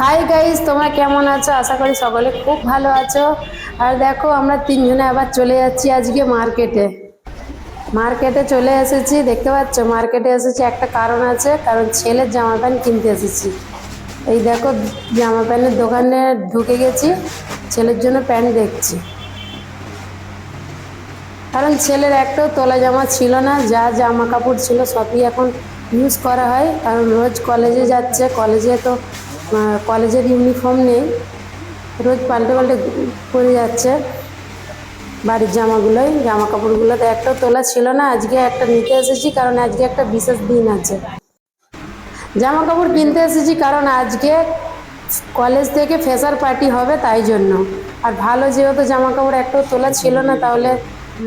Hi guys তোমরা কেমন আছো? আশা করি সকলে খুব ভালো আছো। আর দেখো, আমরা তিনজনে আবার চলে যাচ্ছি আজকে মার্কেটে মার্কেটে চলে এসেছি, দেখতে পাচ্ছ? মার্কেটে এসেছি, একটা কারণ আছে, কারণ ছেলের জামা প্যান্ট কিনতে এসেছি। এই দেখো, জামা প্যান্টের দোকানে ঢুকে গেছি, ছেলের জন্য প্যান্ট দেখছি। কারণ ছেলের একটাও তোলা জামা ছিল না, যা জামা কাপড় ছিল সবই এখন ইউজ করা হয়। কারণ রোজ কলেজে যাচ্ছে কলেজে তো কলেজের ইউনিফর্ম নেই। রোজ পাল্টে পাল্টে পরে যাচ্ছে। বাড়ির জামাগুলোই জামা কাপড়গুলো তো একটাও তোলা ছিল না, আজকে একটা নিতে এসেছি কারণ আজকে একটা বিশেষ দিন আছে। জামা কাপড় কিনতে এসেছি কারণ আজকে কলেজ থেকে ফ্রেশার পার্টি হবে তাই জন্য। আর ভালো যেহেতু জামা কাপড় একটাও তোলা ছিল না, তাহলে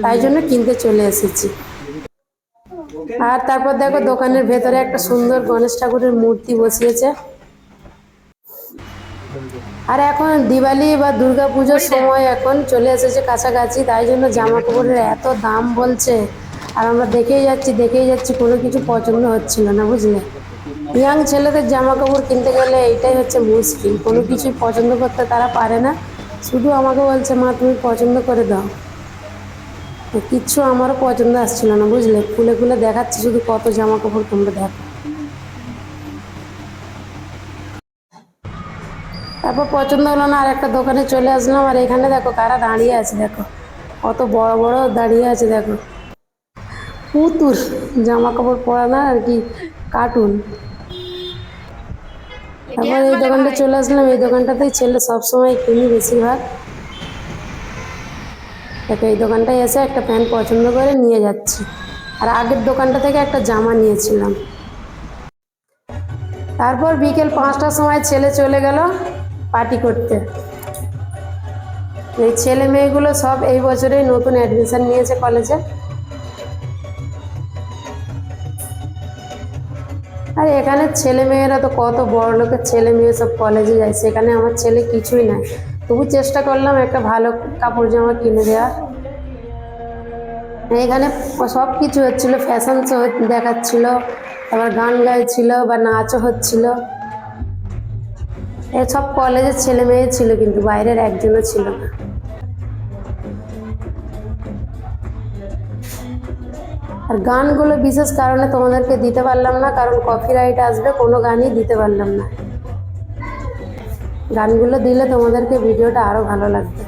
তাই জন্য কিনতে চলে এসেছি। আর তারপর দেখো দোকানের ভেতরে একটা সুন্দর গণেশ ঠাকুরের মূর্তি বসিয়েছে। আর এখন দিওয়ালি বা দুর্গা পুজোর সময় এখন চলে এসেছে কাছাকাছি তাই জন্য জামা কাপড়ের এত দাম বলছে। আর আমরা দেখেই যাচ্ছি দেখেই যাচ্ছি কোনো কিছু পছন্দ হচ্ছিল না বুঝলে? ইয়াং ছেলেদের জামা কাপড় কিনতে গেলে এইটাই হচ্ছে মুশকিল কোনো কিছু পছন্দ করতে তারা পারে না। শুধু আমাকে বলছে মা তুমি পছন্দ করে দাও। কিচ্ছু আমারও পছন্দ আসছিল না বুঝলে? খুলে খুলে দেখাচ্ছি শুধু কত জামা কাপড় তোমরা দেখো। তারপর পছন্দ হলো না আর একটা দোকানে চলে আসলাম, আর এখানে দেখো কারা দাঁড়িয়ে আছে, দেখো। কত বড় বড় দাঁড়িয়ে আছে, দেখো। পুতুল জামা কাপড় পরা না, আর কি, কার্টুন। তারপর এই দোকানটা চলে আসলাম, এই দোকানটাতেই ছেলে সবসময় কিনি বেশিরভাগ। দেখো, এই দোকানটায় এসে একটা প্যান্ট পছন্দ করে নিয়ে যাচ্ছি। আর আগের দোকানটা থেকে একটা জামা নিয়েছিলাম। তারপর বিকেল পাঁচটার সময় ছেলে চলে গেল পার্টি করতে। এই ছেলে মেয়েগুলো সব এই বছরেই নতুন অ্যাডমিশন নিয়েছে কলেজে আর এখানে ছেলে মেয়েরা তো কত বড় লোকের ছেলে মেয়ে সব কলেজে যায়, সেখানে আমার ছেলে কিছুই নাই। তবু চেষ্টা করলাম একটা ভালো কাপড় জামা কিনে দেওয়ার। এখানে সব কিছু হচ্ছিল ফ্যাশন শো দেখাচ্ছিল, আবার গান গাইছিল বা নাচও হচ্ছিল। এসব কলেজের ছেলে মেয়ে ছিল কিন্তু বাইরের একজনও ছিল না। আর গানগুলো বিশেষ কারণে তোমাদেরকে দিতে পারলাম না, কারণ কপিরাইট আসবে, কোনো গানই দিতে পারলাম না। গানগুলো দিলে তোমাদেরকে ভিডিওটা আরও ভালো লাগবে।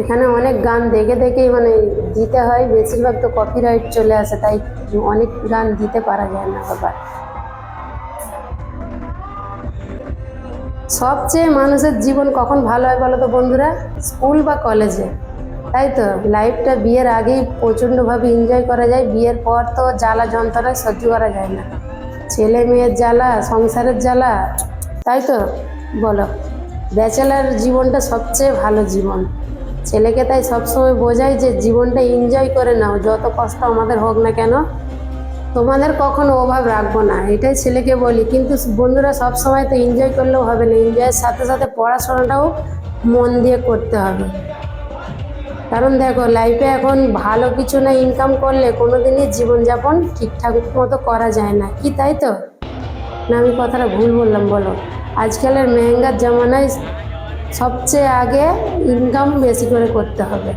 এখানে অনেক গান দেখে দেখেই মানে দিতে হয়, বেশিরভাগ তো কপিরাইট চলে আসে, তাই অনেক গান দিতে পারা যায় না বাবার সবচেয়ে মানুষের জীবন কখন ভালো হয় বলো তো বন্ধুরা? স্কুল বা কলেজে। তাই তো লাইফটা বিয়ের আগেই প্রচণ্ডভাবে এনজয় করা যায়, বিয়ের পর তো জ্বালা যন্ত্রণায় সহ্য করা যায় না। ছেলে মেয়ের জ্বালা, সংসারের জ্বালা, তাই তো? বলো ব্যাচেলার জীবনটা সবচেয়ে ভালো জীবন। ছেলেকে তাই সবসময় বোঝাই যে জীবনটা এনজয় করে নাও, যত কষ্ট আমাদের হোক না কেন। তোমাদের কখনো অভাব রাখব না, এটাই ছেলেকে বলি। কিন্তু বন্ধুরা সব সময় তো এনজয় করলেও হবে না এনজয়ের সাথে সাথে পড়াশোনাটাও মন দিয়ে করতে হবে। কারণ দেখো লাইফে এখন ভালো কিছু না ইনকাম করলে কোনো দিনই জীবনযাপন ঠিকঠাক মতো করা যায় না। কি তাই তো? না, আমি কথাটা ভুল বললাম, বলো। আজকালের মেহেঙ্গার জামানায় সবচেয়ে আগে ইনকাম বেশি করে করতে হবে।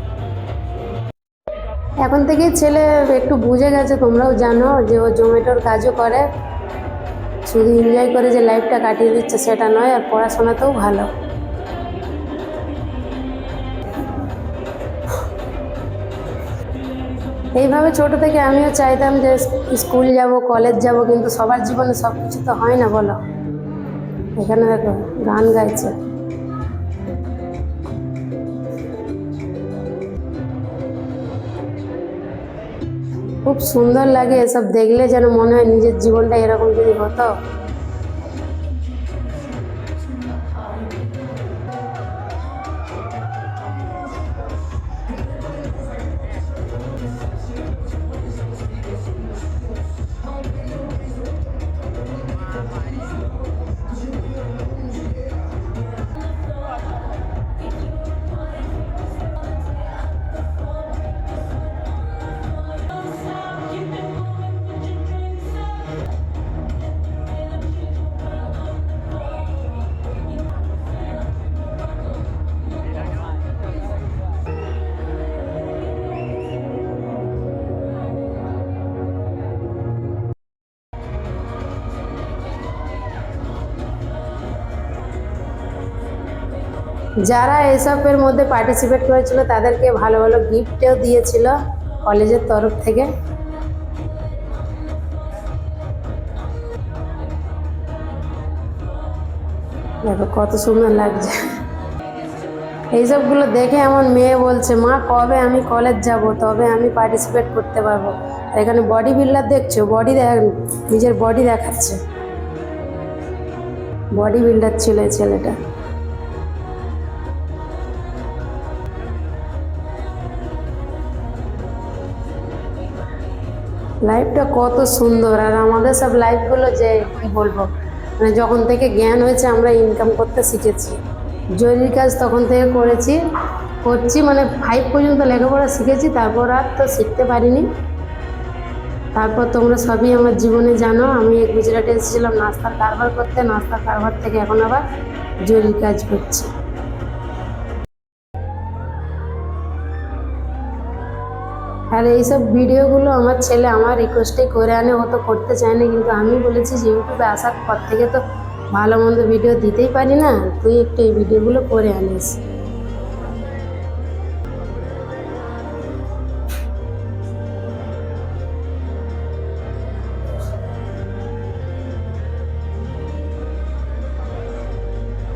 এখন থেকেই ছেলে একটু বুঝে গেছে, তোমরাও জানো যে ও জোম্যাটোর কাজও করে। শুধু এনজয় করে যে লাইফটা কাটিয়ে দিচ্ছে সেটা নয়, আর পড়াশোনাতেও ভালো। এইভাবে ছোট থেকে আমিও চাইতাম যে স্কুল যাব কলেজ যাব, কিন্তু সবার জীবনে সব কিছু তো হয় না বলো। এখানে দেখো, গান গাইছে। খুব সুন্দর লাগে এসব দেখলে যেন মনে হয় নিজের জীবনটা এরকম যদি হতো। যারা এসবের মধ্যে পার্টিসিপেট করেছিল, তাদেরকে ভালো ভালো গিফটও দিয়েছিল কলেজের তরফ থেকে। দেখো কত সুন্দর লাগছে। এইসবগুলো দেখে আমার মেয়ে বলছে, মা, কবে আমি কলেজ যাব? তবে আমি পার্টিসিপেট করতে পারব। এখানে বডি বিল্ডার দেখছ? বডি দেখ, নিজের বডি দেখাচ্ছে। বডি বিল্ডার ছিল এই ছেলেটা। লাইফটা কত সুন্দর, আর আমাদের সব লাইফগুলো যে, কি বলব মানে যখন থেকে জ্ঞান হয়েছে আমরা ইনকাম করতে শিখেছি। জরুরি কাজ তখন থেকে করেছি, করছি মানে ফাইভ পর্যন্ত লেখাপড়া শিখেছি, তারপর আর তো শিখতে পারিনি। তারপর তোমরা সবই আমার জীবনে জানো, আমি গুজরাটে এসেছিলাম, নাস্তার কারবার করতে, নাস্তার কারবার থেকে এখন আবার জরুরি কাজ করছি। আর এইসব ভিডিওগুলো আমার ছেলে আমার রিকোয়েস্টে করে আনে, ও তো করতে চায় না, কিন্তু আমি বলেছি যে ইউটিউবে আসার পর থেকে তো ভালো মন্দ ভিডিও দিতেই পারি না, তুই একটু এই ভিডিওগুলো করে আনিস।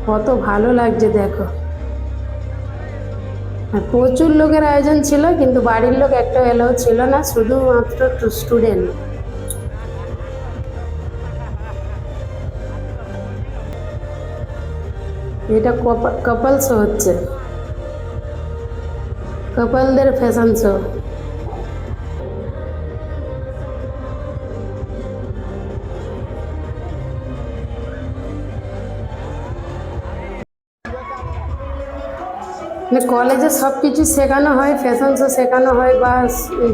কত ভালো লাগছে, দেখো। প্রচুর লোকের আয়োজন ছিল, কিন্তু বাড়ির লোক একটা এলাও ছিল না, শুধুমাত্র স্টুডেন্ট এটা কপাল শো হচ্ছে। কপালদের ফ্যাশন শো কলেজে সব কিছু শেখানো হয় ফ্যাশন শো শেখানো হয় বা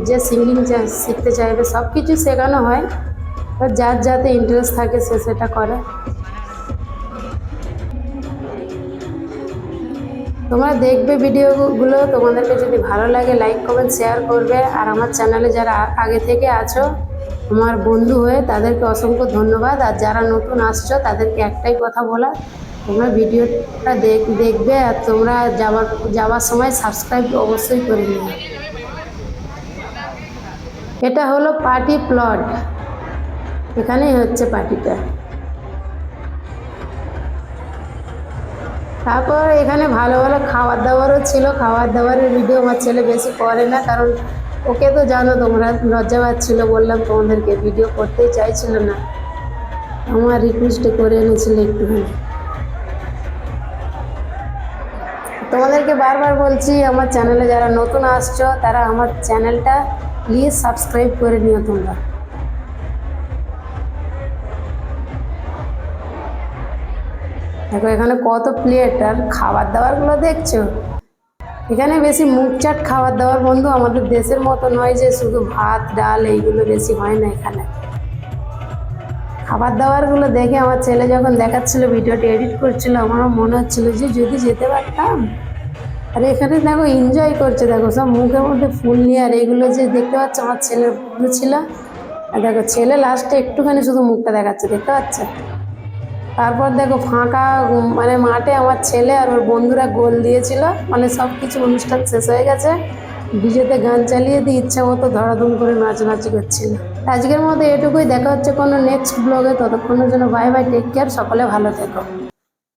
যে সিঙ্গিং শিখতে চাইবে, সব কিছু শেখানো হয়। যার যাতে ইন্টারেস্ট থাকে সে সেটা করে। তোমরা দেখবে ভিডিওগুলো তোমাদেরকে যদি ভালো লাগে লাইক কমেন্ট শেয়ার করবে। আর আমার চ্যানেলে যারা আগে থেকে আছো, আমার বন্ধু হয়ে তাদেরকে অসংখ্য ধন্যবাদ। আর যারা নতুন আসছো, তাদেরকে একটাই কথা বলা তোমরা ভিডিওটা দেখ, দেখবে আর তোমরা যাওয়ার যাওয়ার সময় সাবস্ক্রাইব অবশ্যই করে নিও। এটা হলো পার্টি প্লট এখানেই হচ্ছে পার্টিটা তারপর এখানে ভালো ভালো খাবার দাবারও ছিল। খাবার দাবারের ভিডিও আমার ছেলে বেশি করে না, কারণ ওকে তো জানো তোমরা, লজ্জা পাচ্ছিল, বললাম তোমাদেরকে ভিডিও করতেই চাইছিল না। আমার রিকোয়েস্টে করে এনেছিল একটুখানি। তোমাদেরকে বারবার বলছি, আমার চ্যানেলে যারা নতুন আসছো, তারা আমার চ্যানেলটা প্লিজ সাবস্ক্রাইব করে নিও তোমরা। দেখো, এখানে কত প্লেট আর খাবার দাবারগুলো দেখছ? এখানে বেশি মুখচাট খাবার দাবার বন্ধু আমাদের দেশের মতো নয় যে শুধু ভাত, ডাল এইগুলো বেশি হয় না এখানে। খাবার দাবারগুলো দেখে আমার ছেলে যখন দেখাচ্ছিল ভিডিওটি এডিট করছিল, আমারও মনে হচ্ছিল যে যদি যেতে পারতাম। আর এখানে দেখো এনজয় করছে, দেখো, সব মুখের মধ্যে ফুল নিয়ে, আর এইগুলো যে দেখতে পাচ্ছ, আমার ছেলের বন্ধু ছিল আর দেখো, ছেলে লাস্টে একটুখানি শুধু মুখটা দেখাচ্ছে, দেখতে পাচ্ছে? তারপর দেখো, ফাঁকা মানে মাঠে আমার ছেলে আর ওর বন্ধুরা গোল দিয়েছিল মানে সব কিছু অনুষ্ঠান শেষ হয়ে গেছে। ডিজেতে গান চালিয়ে দিয়ে ইচ্ছা মতো ধরাধুম করে নাচানাচি করছিল। আজকের মতো এটুকুই, দেখা হচ্ছে কোনো নেক্সট ব্লগে ততক্ষণের জন্য বাই বাই টেক কেয়ার সকলে ভালো থেকো।